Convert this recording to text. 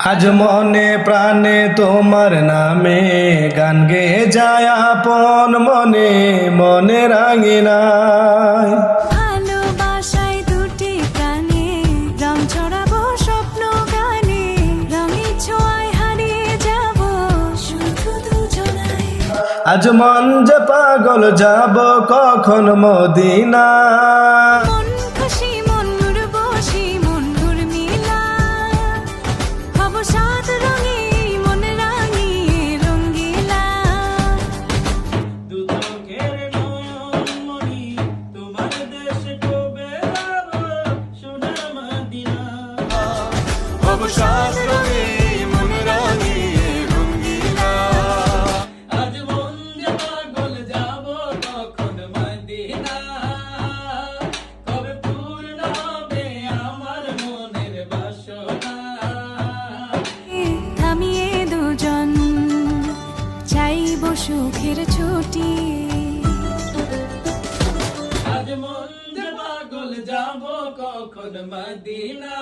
আজ মনে প্রাণে তোমার নামে গান গেয়ে যায় আপন মনে মনে রাঙিনায়। ভালোবাসায় দুটি প্রাণে রং ছড়াবো স্বপ্ন গানে রঙের ছোঁয়ায় হারিয়ে যাব শুধু দুজনায় আজ মন যে পাগল যাব কখন মদিনা চাইব সুখের ছুটি। আজ মন পাগল যাব কখন মদিনা?